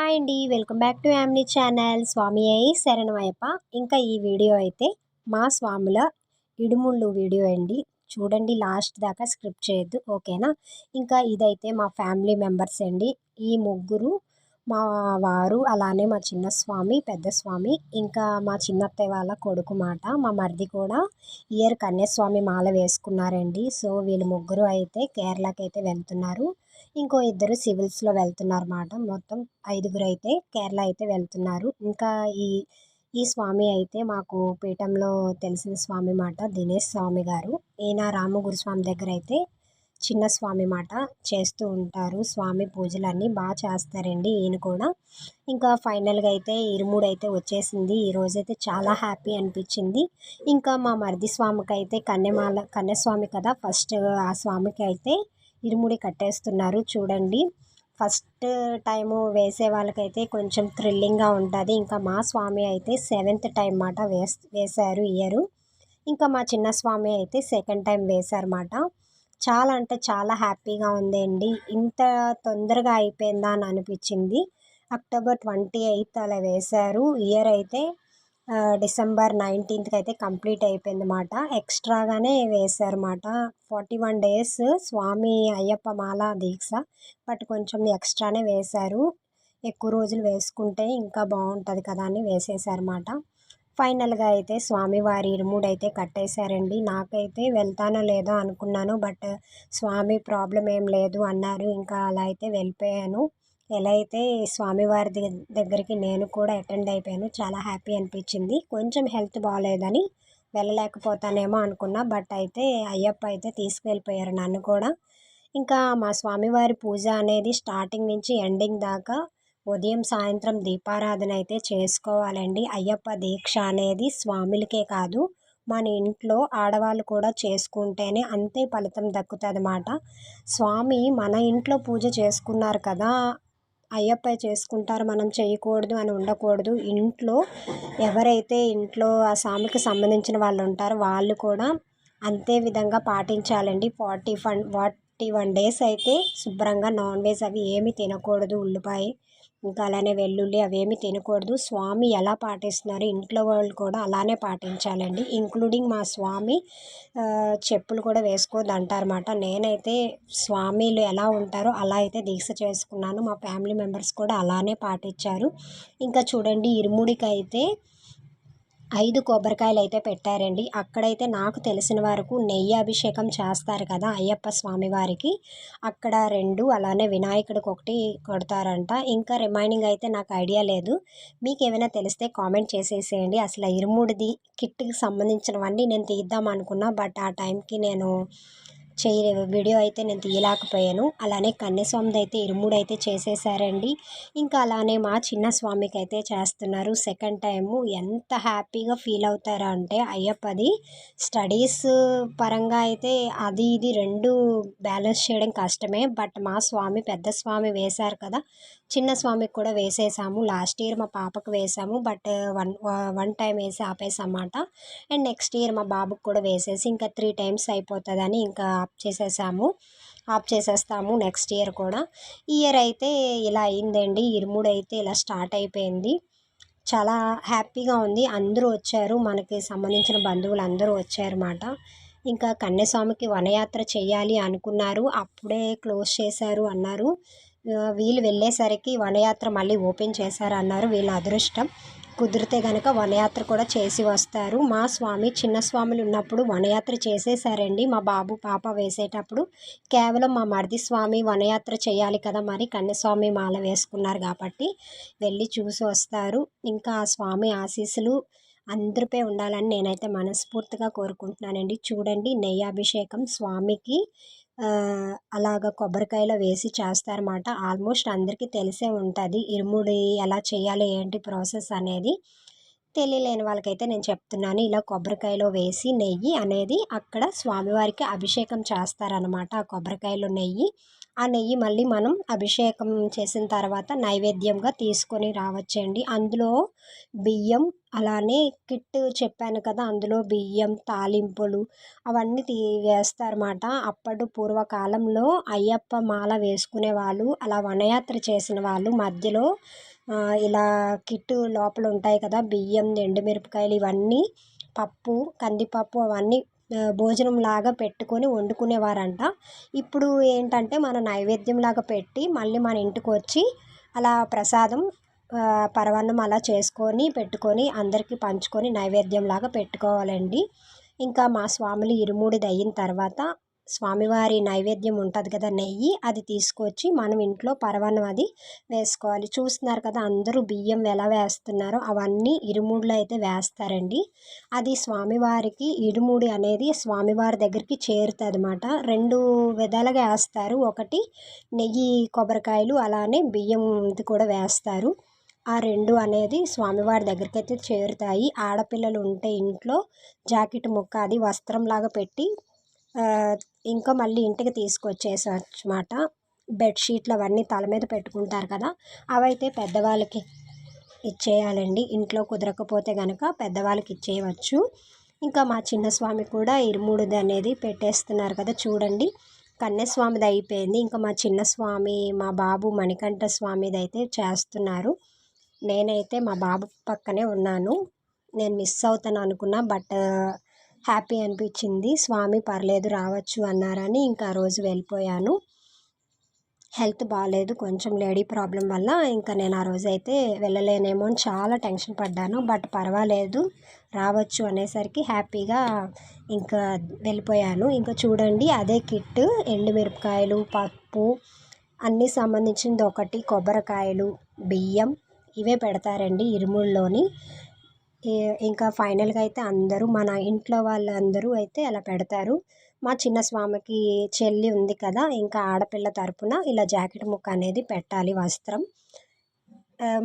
Hi అండి welcome back to యామ్ని channel. స్వామి అయి శరణమయ్యప్ప. ఇంకా ఈ వీడియో అయితే మా స్వాముల ఇడుముళ్ళు వీడియో అండి. చూడండి లాస్ట్ దాకా స్క్రిప్ట్ చేయొద్దు ఓకేనా? ఇంకా ఇదైతే మా ఫ్యామిలీ మెంబర్స్ అండి. ఈ ముగ్గురు మా వారు అలానే మా చిన్న స్వామి పెద్ద స్వామి ఇంకా మా చిన్నత్తయ్య వాళ్ళ కొడుకు మాట మా మరిది కూడా ఇయర్ కన్యాస్వామి మాల వేసుకున్నారండి. సో వీళ్ళు ముగ్గురు అయితే కేరళకి అయితే వెళ్తున్నారు. ఇంకో ఇద్దరు సివిల్స్లో వెళ్తున్నారు అన్నమాట మొత్తం ఐదుగురు అయితే కేరళ అయితే వెళ్తున్నారు. ఇంకా ఈ ఈ స్వామి అయితే మాకు పీఠంలో తెలిసిన స్వామి మాట దినేష్ స్వామి గారు. ఈయన రామగురు స్వామి దగ్గర అయితే చిన్న స్వామి మాట చేస్తూ ఉంటారు. స్వామి పూజలన్నీ బాగా చేస్తారండి ఈయన కూడా. ఇంకా ఫైనల్గా అయితే ఇరుముడు అయితే వచ్చేసింది ఈరోజైతే చాలా హ్యాపీ అనిపించింది. ఇంకా మా మరిది స్వామికి అయితే కన్యమాల కన్యస్వామి కదా ఫస్ట్ ఆ స్వామికి అయితే ఇరుముడి కట్టేస్తున్నారు. చూడండి. ఫస్ట్ టైము వేసే వాళ్ళకైతే కొంచెం థ్రిల్లింగ్గా ఉంటుంది. ఇంకా మా స్వామి అయితే సెవెంత్ టైం మాట వేస్ వేశారు ఇయరు. ఇంకా మా చిన్న స్వామి అయితే సెకండ్ టైం వేశారన్నమాట చాలా అంటే చాలా హ్యాపీగా ఉందండి. ఇంత తొందరగా అయిపోయిందా అని అనిపించింది. అక్టోబర్ ట్వంటీ ఎయిత్ అలా వేశారు. ఇయర్ అయితే డిసెంబర్ నైన్టీన్త్కి అయితే కంప్లీట్ అయిపోయింది అన్నమాట ఎక్స్ట్రాగానే వేశారన్నమాట. Forty one days Swami Ayyappa మాల దీక్ష బట్ కొంచెం ఎక్స్ట్రానే వేశారు. ఎక్కువ రోజులు వేసుకుంటే ఇంకా బాగుంటుంది కదా అని వేసేసారన్నమాట ఫైనల్గా అయితే స్వామివారి ఇరుముడు అయితే కట్టేశారండి. నాకైతే వెళ్తానో లేదో అనుకున్నాను. బట్ స్వామి ప్రాబ్లం ఏం లేదు అన్నారు. ఇంకా అలా అయితే వెళ్ళిపోయాను. ఎలా అయితే స్వామివారి దగ్గరికి నేను కూడా అటెండ్ అయిపోయాను. చాలా హ్యాపీ అనిపించింది. కొంచెం హెల్త్ బాగాలేదని వెళ్ళలేకపోతానేమో అనుకున్నా. బట్ అయితే అయ్యప్ప అయితే తీసుకువెళ్ళిపోయారు నన్ను కూడా. ఇంకా మా స్వామివారి పూజ అనేది స్టార్టింగ్ నుంచి ఎండింగ్ దాకా ఉదయం సాయంత్రం దీపారాధన అయితే చేసుకోవాలండి. అయ్యప్ప దీక్ష అనేది స్వాములకే కాదు మన ఇంట్లో ఆడవాళ్ళు కూడా చేసుకుంటేనే అంతే ఫలితం దక్కుతుంది అన్నమాట స్వామి మన ఇంట్లో పూజ చేసుకున్నారు కదా అయ్యప్ప చేసుకుంటారు మనం చేయకూడదు అని ఉండకూడదు. ఇంట్లో ఎవరైతే ఇంట్లో ఆ స్వామికి సంబంధించిన వాళ్ళు ఉంటారో వాళ్ళు కూడా అంతే విధంగా పాటించాలండి. Forty fun forty one days అయితే శుభ్రంగా నాన్ వెజ్ అవి ఏమి తినకూడదు ఉల్లిపాయ ఇంకా అలానే వెల్లుల్లి అవేమి తినకూడదు. స్వామి ఎలా పాటిస్తున్నారు ఇంట్లో వాళ్ళు కూడా అలానే పాటించాలండి. ఇంక్లూడింగ్ మా స్వామి చెప్పులు కూడా వేసుకోవద్దు అంటారన్నమాట. నేనైతే స్వామిలు ఎలా ఉంటారో అలా అయితే దీక్ష చేసుకున్నాను. మా ఫ్యామిలీ మెంబర్స్ కూడా అలానే పాటించారు. ఇంకా చూడండి ఇరుముడికి అయితే ఐదు కొబ్బరికాయలు అయితే పెట్టారండి. అక్కడైతే నాకు తెలిసిన వరకు నెయ్యి అభిషేకం చేస్తారు కదా అయ్యప్ప స్వామి వారికి. అక్కడ రెండు అలానే వినాయకుడికి ఒకటి కొడతారంట. ఇంకా రిమైనింగ్ అయితే నాకు ఐడియా లేదు. మీకు ఏమైనా తెలిస్తే కామెంట్ చేసేసేయండి. అసలు ఇరుముడిది కిట్కి సంబంధించినవన్నీ నేను తీద్దాం అనుకున్నా బట్ ఆ టైంకి నేను చేయ వీడియో అయితే నేను తీయలేకపోయాను. అలానే కన్యస్వామిది అయితే ఇరుముడు అయితే చేసేసారండి. ఇంకా అలానే మా చిన్న స్వామికి అయితే చేస్తున్నారు. సెకండ్ టైము ఎంత హ్యాపీగా ఫీల్ అవుతారా అంటే అయ్యప్పది స్టడీస్ పరంగా అయితే అది ఇది రెండు బ్యాలెన్స్ చేయడం కష్టమే. బట్ మా స్వామి పెద్ద స్వామి వేశారు కదా చిన్న స్వామికి కూడా వేసేసాము. లాస్ట్ ఇయర్ మా పాపకు వేసాము. బట్ వన్ వన్ టైం వేసి ఆపేసామాట. అండ్ నెక్స్ట్ ఇయర్ మా బాబుకు కూడా వేసేసి ఇంకా త్రీ టైమ్స్ అయిపోతుందని ఇంకా ఆఫ్ చేసేసాము. ఆఫ్ చేసేస్తాము నెక్స్ట్ ఇయర్ కూడా. ఈ ఇయర్ అయితే ఇలా అయిందండి. ఇరుముడు అయితే ఇలా స్టార్ట్ అయిపోయింది. చాలా హ్యాపీగా ఉంది. అందరూ వచ్చారు. మనకి సంబంధించిన బంధువులు అందరూ వచ్చారన్నమాట. ఇంకా కన్యస్వామికి వనయాత్ర చేయాలి అనుకున్నారు. అప్పుడే క్లోజ్ చేశారు అన్నారు. వీళ్ళు వెళ్ళేసరికి వనయాత్ర మళ్ళీ ఓపెన్ చేశారన్నారు వీళ్ళ అదృష్టం. కుదిరితే కనుక వనయాత్ర కూడా చేసి వస్తారు. మా స్వామి చిన్న స్వాములు ఉన్నప్పుడు వనయాత్ర చేసేసారండి మా బాబు పాప వేసేటప్పుడు కేవలం మా మరిది స్వామి వనయాత్ర చేయాలి కదా మరి కన్యస్వామి మాల వేసుకున్నారు కాబట్టి వెళ్ళి చూసి వస్తారు. ఇంకా ఆ స్వామి ఆశీస్సులు అందరిపై ఉండాలని నేనైతే మనస్ఫూర్తిగా కోరుకుంటున్నానండి. చూడండి నెయ్యాభిషేకం స్వామికి అలాగ కొబ్బరికాయలో వేసి చేస్తారన్నమాట. ఆల్మోస్ట్ అందరికీ తెలిసే ఉంటుంది ఇరుముడి ఎలా చేయాలి ఏంటి ప్రాసెస్ అనేది. తెలియలేని వాళ్ళకైతే నేను చెప్తున్నాను ఇలా కొబ్బరికాయలో వేసి నెయ్యి అనేది అక్కడ స్వామివారికి అభిషేకం చేస్తారనమాట ఆ కొబ్బరికాయలో నెయ్యి. ఆ నెయ్యి మళ్ళీ మనం అభిషేకం చేసిన తర్వాత నైవేద్యంగా తీసుకొని రావచ్చండి. అందులో బియ్యం అలానే కిట్ చెప్పాను కదా అందులో బియ్యం తాలింపులు అవన్నీ తీ వేస్తారన్నమాట. అప్పటి పూర్వకాలంలో అయ్యప్ప మాల వేసుకునే వాళ్ళు అలా వనయాత్ర చేసిన వాళ్ళు మధ్యలో ఇలా కిట్టు లోపల ఉంటాయి కదా బియ్యం ఎండుమిరపకాయలు ఇవన్నీ పప్పు కందిపప్పు అవన్నీ భోజనం లాగా పెట్టుకొని వండుకునేవారంట. ఇప్పుడు ఏంటంటే మన నైవేద్యం లాగా పెట్టి మళ్ళీ మన ఇంటికి వచ్చి అలా ప్రసాదం పరమాన్నం అలా చేసుకొని పెట్టుకొని అందరికీ పంచుకొని నైవేద్యం లాగా పెట్టుకోవాలండి. ఇంకా మా స్వాములు ఇరుముడిది అయిన తర్వాత స్వామివారి నైవేద్యం ఉంటుంది కదా నెయ్యి అది తీసుకొచ్చి మనం ఇంట్లో పరవన్నం అది వేసుకోవాలి. చూస్తున్నారు కదా అందరూ బియ్యం ఎలా వేస్తున్నారో అవన్నీ ఇరుముడిలో అయితే వేస్తారండి. అది స్వామివారికి ఇరుముడి అనేది స్వామివారి దగ్గరికి చేరుతుంది అనమాట రెండు విధాలుగా వేస్తారు. ఒకటి నెయ్యి కొబ్బరికాయలు అలానే బియ్యం కూడా వేస్తారు. ఆ రెండు అనేది స్వామివారి దగ్గరికి అయితే చేరుతాయి. ఆడపిల్లలు ఉంటే ఇంట్లో జాకెట్ ముక్క అది వస్త్రంలాగా పెట్టి ఇంకా మళ్ళీ ఇంటికి తీసుకొచ్చేసన్నమాట బెడ్షీట్లు అవన్నీ తల మీద పెట్టుకుంటారు కదా అవైతే పెద్దవాళ్ళకి ఇచ్చేయాలండి. ఇంట్లో కుదరకపోతే కనుక పెద్దవాళ్ళకి ఇచ్చేయవచ్చు. ఇంకా మా చిన్న స్వామి కూడా ఇరుముడిది అనేది పెట్టేస్తున్నారు కదా చూడండి. కన్యస్వామిది అయిపోయింది. ఇంకా మా చిన్న స్వామి మా బాబు మణికంఠ స్వామిది అయితే చేస్తున్నారు. నేనైతే మా బాబు పక్కనే ఉన్నాను. నేను మిస్ అవుతాను అనుకున్నా బట్ హ్యాపీ అనిపించింది. స్వామి పర్లేదు రావచ్చు అన్నారని ఇంకా ఆ రోజు వెళ్ళిపోయాను. హెల్త్ బాగాలేదు కొంచెం లేడీ ప్రాబ్లం వల్ల ఇంకా నేను ఆ రోజు అయితే వెళ్ళలేనేమో అని చాలా టెన్షన్ పడ్డాను. బట్ పర్వాలేదు రావచ్చు అనేసరికి హ్యాపీగా ఇంకా వెళ్ళిపోయాను. ఇంకా చూడండి అదే కిట్ ఎండుమిరపకాయలు పప్పు అన్నీ సంబంధించింది ఒకటి కొబ్బరికాయలు బియ్యం ఇవే పెడతారండి ఇరుముల్లోని. ఇంకా ఫైనల్గా అయితే అందరూ మన ఇంట్లో వాళ్ళందరూ అయితే అలా పెడతారు. మా చిన్న స్వామికి చెల్లి ఉంది కదా ఇంకా ఆడపిల్ల తరపున ఇలా జాకెట్ ముక్క అనేది పెట్టాలి వస్త్రం.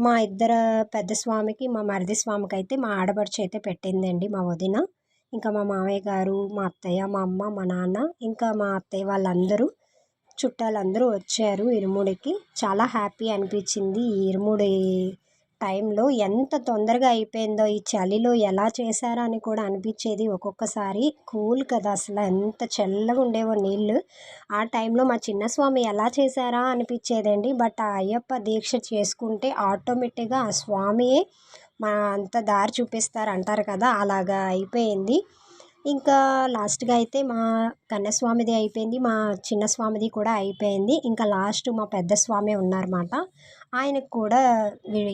మా ఇద్దరు పెద్ద స్వామికి మా మరిది స్వామికి అయితే మా ఆడపడుచు అయితే పెట్టిందండి మా వదిన. ఇంకా మా మామయ్య గారు మా అత్తయ్య మా అమ్మ మా నాన్న ఇంకా మా అత్తయ్య వాళ్ళందరూ చుట్టాలందరూ వచ్చారు ఇరుముడికి. చాలా హ్యాపీ అనిపించింది ఈ ఇరుముడి టైంలో ఎంత తొందరగా అయిపోయిందో ఈ చలిలో ఎలా చేశారా అని కూడా అనిపించేది ఒక్కొక్కసారి. కూల్ కదా అసలు ఎంత చల్లగా ఉండేవో నీళ్ళు. ఆ టైంలో మా చిన్నస్వామి ఎలా చేశారా అనిపించేదండి. బట్ ఆ అయ్యప్ప దీక్ష చేసుకుంటే ఆటోమేటిక్గా ఆ స్వామియే మా అంత దారి చూపిస్తారు అంటారు కదా అలాగా అయిపోయింది. ఇంకా లాస్ట్గా అయితే మా కన్యస్వామిది అయిపోయింది మా చిన్న స్వామిది కూడా అయిపోయింది. ఇంకా లాస్ట్ మా పెద్ద స్వామి ఉన్నారన్నమాట. ఆయనకు కూడా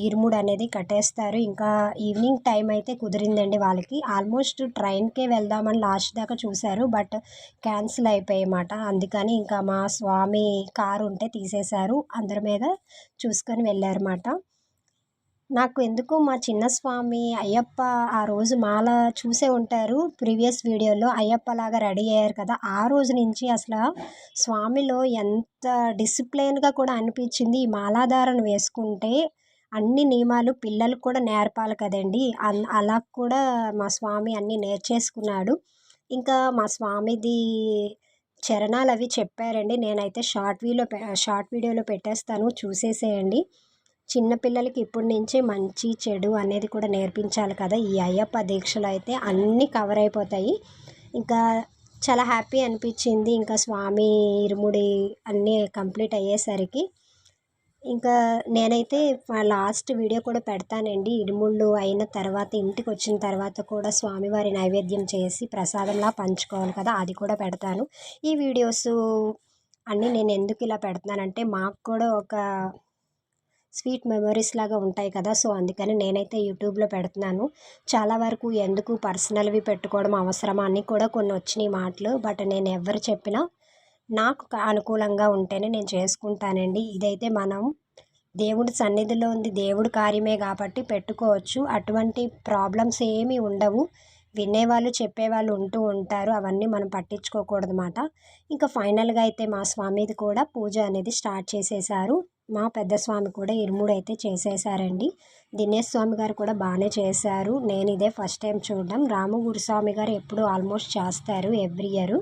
ఇరుముడు అనేది కట్టేస్తారు. ఇంకా ఈవినింగ్ టైం అయితే కుదిరిందండి వాళ్ళకి. ఆల్మోస్ట్ ట్రైన్కే వెళ్దామని లాస్ట్ దాకా చూశారు. బట్ క్యాన్సిల్ అయిపోయాయి అన్నమాట. అందుకని ఇంకా మా స్వామి కారు ఉంటే తీసేశారు. అందరి మీద చూసుకొని వెళ్ళారన్నమాట నాకు ఎందుకు మా చిన్న స్వామి అయ్యప్ప ఆ రోజు మాల చూసే ఉంటారు. ప్రీవియస్ వీడియోలో అయ్యప్పలాగా రెడీ అయ్యారు కదా. ఆ రోజు నుంచి అసలు స్వామిలో ఎంత డిసిప్లైన్గా కూడా అనిపించింది. ఈ మాలాధారణ వేసుకుంటే అన్ని నియమాలు పిల్లలకు కూడా నేర్పాలి కదండి. అలా కూడా మా స్వామి అన్నీ నేర్చేసుకున్నాడు. ఇంకా మా స్వామిది చరణాలు అవి చెప్పారండి. నేనైతే షార్ట్ వీలో షార్ట్ వీడియోలో పెట్టేస్తాను. చూసేసేయండి. చిన్నపిల్లలకి ఇప్పటి నుంచే మంచి చెడు అనేది కూడా నేర్పించాలి కదా. ఈ అయ్యప్ప దీక్షలు అయితే అన్నీ కవర్ అయిపోతాయి. ఇంకా చాలా హ్యాపీ అనిపించింది. ఇంకా స్వామి ఇరుముడి అన్నీ కంప్లీట్ అయ్యేసరికి. ఇంకా నేనైతే లాస్ట్ వీడియో కూడా పెడతానండి. ఇరుముళ్ళు అయిన తర్వాత ఇంటికి వచ్చిన తర్వాత కూడా స్వామివారి నైవేద్యం చేసి ప్రసాదంలా పంచుకోవాలి కదా. అది కూడా పెడతాను. ఈ వీడియోస్ అన్నీ నేను ఎందుకు ఇలా పెడుతున్నానంటే మాకు కూడా ఒక స్వీట్ మెమరీస్ లాగా ఉంటాయి కదా సో అందుకని నేనైతే యూట్యూబ్లో పెడుతున్నాను. చాలా వరకు ఎందుకు పర్సనల్వి పెట్టుకోవడం అవసరమా అని కూడా కొన్ని వచ్చినాయి మాటలు బట్ నేను ఎవరు చెప్పినా నాకు అనుకూలంగా ఉంటేనే నేను చేసుకుంటానండి. ఇదైతే మనం దేవుడి సన్నిధిలో ఉంది దేవుడి కార్యమే కాబట్టి పెట్టుకోవచ్చు. అటువంటి ప్రాబ్లమ్స్ ఏమీ ఉండవు. వినేవాళ్ళు చెప్పేవాళ్ళు ఉంటూ ఉంటారు. అవన్నీ మనం పట్టించుకోకూడదు అన్నమాట ఇంకా ఫైనల్గా అయితే మా స్వామిది కూడా పూజ అనేది స్టార్ట్ చేసేసారు. మా పెద్ద స్వామి కూడా ఇరుముడు అయితే చేసేసారండి దినేష్ స్వామి గారు కూడా బాగానే చేశారు. నేను ఇదే ఫస్ట్ టైం చూడడం. రాము గురుస్వామి గారు ఎప్పుడు ఆల్మోస్ట్ చేస్తారు ఎవ్రీ ఇయర్.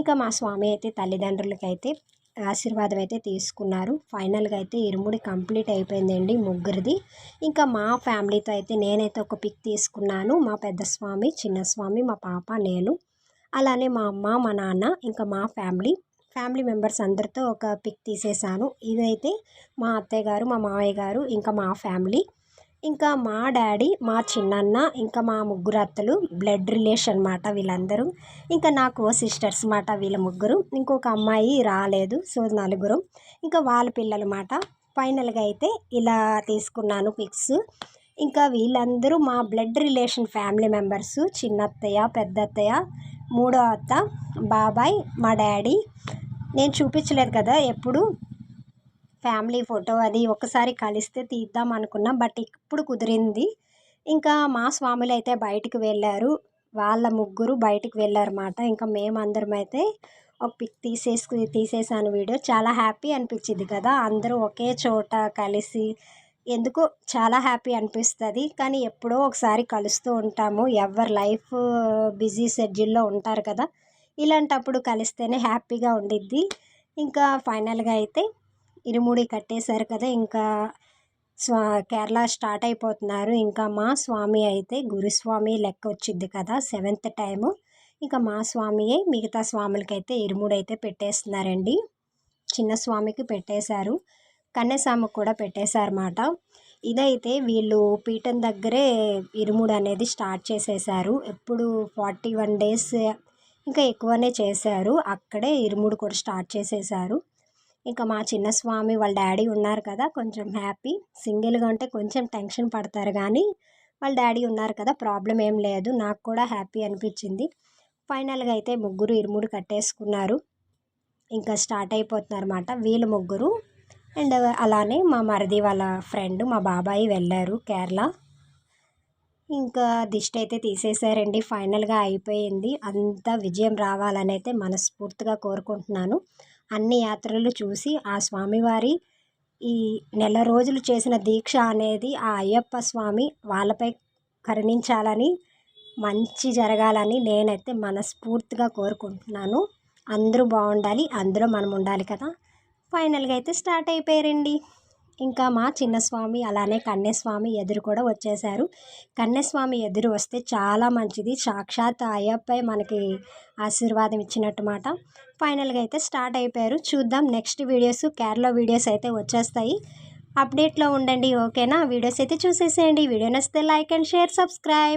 ఇంకా మా స్వామి అయితే తల్లిదండ్రులకి అయితే ఆశీర్వాదం అయితే తీసుకున్నారు. ఫైనల్గా అయితే ఇరుముడి కంప్లీట్ అయిపోయిందండి ముగ్గురిది. ఇంకా మా ఫ్యామిలీతో అయితే నేనైతే ఒక పిక్ తీసుకున్నాను. మా పెద్ద స్వామి చిన్న స్వామి మా పాప నేను అలానే మా అమ్మ మా నాన్న ఇంకా మా ఫ్యామిలీ. ఫ్యామిలీ మెంబర్స్ అందరితో ఒక పిక్ తీసేసాను. ఇదైతే మా అత్తయ్య గారు మా మామయ్య గారు ఇంకా మా ఫ్యామిలీ. ఇంకా మా డాడీ మా చిన్నన్న ఇంకా మా ముగ్గురు అత్తలు బ్లడ్ రిలేషన్ అన్నమాట వీళ్ళందరూ. ఇంకా నాకు సిస్టర్స్ మాట వీళ్ళ ముగ్గురు. ఇంకొక అమ్మాయి రాలేదు సో నలుగురు. ఇంకా వాళ్ళ పిల్లలు మాట ఫైనల్గా అయితే ఇలా తీసుకున్నాను పిక్స్. ఇంకా వీళ్ళందరూ మా బ్లడ్ రిలేషన్ ఫ్యామిలీ మెంబర్స్ చిన్నత్తయ్య పెద్దత్తయ్య మూడో అత్త బాబాయ్ మా డాడీ నేను చూపించలేదు కదా ఎప్పుడు? ఫ్యామిలీ ఫోటో అది ఒకసారి కలిస్తే తీద్దాం అనుకున్నా బట్ ఇప్పుడు కుదిరింది. ఇంకా మా స్వాములు అయితే బయటికి వెళ్ళారు వాళ్ళ ముగ్గురు బయటికి వెళ్ళారన్నమాట. ఇంకా మేమందరం అయితే ఒక పిక్ తీసేసుకుని తీసేసాను వీడియో. చాలా హ్యాపీ అనిపించింది కదా అందరూ ఒకే చోట కలిసి ఎందుకు చాలా హ్యాపీ అనిపిస్తుంది. కానీ ఎప్పుడో ఒకసారి కలుస్తూ ఉంటాము. ఎవరి లైఫ్ బిజీ షెడ్యూల్లో ఉంటారు కదా ఇలాంటప్పుడు కలిస్తేనే హ్యాపీగా ఉండిద్ది. ఇంకా ఫైనల్గా అయితే ఇరుముడి కట్టేశారు కదా ఇంకా స్వా కేరళ స్టార్ట్ అయిపోతున్నారు. ఇంకా మా స్వామి అయితే గురుస్వామి లెక్క వచ్చింది కదా సెవెంత్ టైము. ఇంకా మా స్వామియే మిగతా స్వాములకైతే ఇరుముడు అయితే పెట్టేస్తున్నారండి. చిన్న స్వామికి పెట్టేశారు. కన్యస్వామికి కూడా పెట్టేశారన్నమాట. ఇదైతే వీళ్ళు పీఠం దగ్గరే ఇరుముడు అనేది స్టార్ట్ చేసేసారు ఎప్పుడు ఫార్టీ వన్ డేస్ ఇంకా ఎక్కువనే చేశారు. అక్కడే ఇరుముడు కూడా స్టార్ట్ చేసేసారు ఇంకా మా చిన్న స్వామి వాళ్ళ డాడీ ఉన్నారు కదా కొంచెం హ్యాపీ. సింగిల్గా ఉంటే కొంచెం టెన్షన్ పడతారు కానీ వాళ్ళ డాడీ ఉన్నారు కదా ప్రాబ్లం ఏం లేదు. నాకు కూడా హ్యాపీ అనిపించింది. ఫైనల్గా అయితే ముగ్గురు ఇరుముడు కట్టేసుకున్నారు. ఇంకా స్టార్ట్ అయిపోతున్నారు అనమాట వీళ్ళు ముగ్గురు. అండ్ అలానే మా మరిది వాళ్ళ ఫ్రెండ్ మా బాబాయి వెళ్ళారు కేరళ. ఇంకా దిష్టి అయితే తీసేశారండి ఫైనల్గా అయిపోయింది. అంత విజయం రావాలని అయితే మనస్ఫూర్తిగా కోరుకుంటున్నాను. అన్ని యాత్రలు చూసి ఆ స్వామివారి ఈ నెల రోజులు చేసిన దీక్ష అనేది ఆ అయ్యప్ప స్వామి వాళ్ళపై కరుణించాలని మంచి జరగాలని నేనైతే మనస్ఫూర్తిగా కోరుకుంటున్నాను. అందరూ బాగుండాలి అందులో మనం ఉండాలి కదా. ఫైనల్గా అయితే స్టార్ట్ అయిపోయారండి. ఇంకా మా చిన్నస్వామి అలానే కన్యస్వామి ఎదురు కూడా వచ్చేసారు కన్యస్వామి ఎదురు వస్తే చాలా మంచిది. సాక్షాత్ అయ్యప్పై మనకి ఆశీర్వాదం ఇచ్చినట్టు మాట. ఫైనల్గా అయితే స్టార్ట్ అయిపోయారు. చూద్దాం నెక్స్ట్ వీడియోస్ కేరళ వీడియోస్ అయితే వచ్చేస్తాయి. అప్డేట్లో ఉండండి ఓకేనా? వీడియోస్ అయితే చూసేసేయండి. వీడియో నచ్చితే లైక్ అండ్ షేర్ సబ్స్క్రైబ్.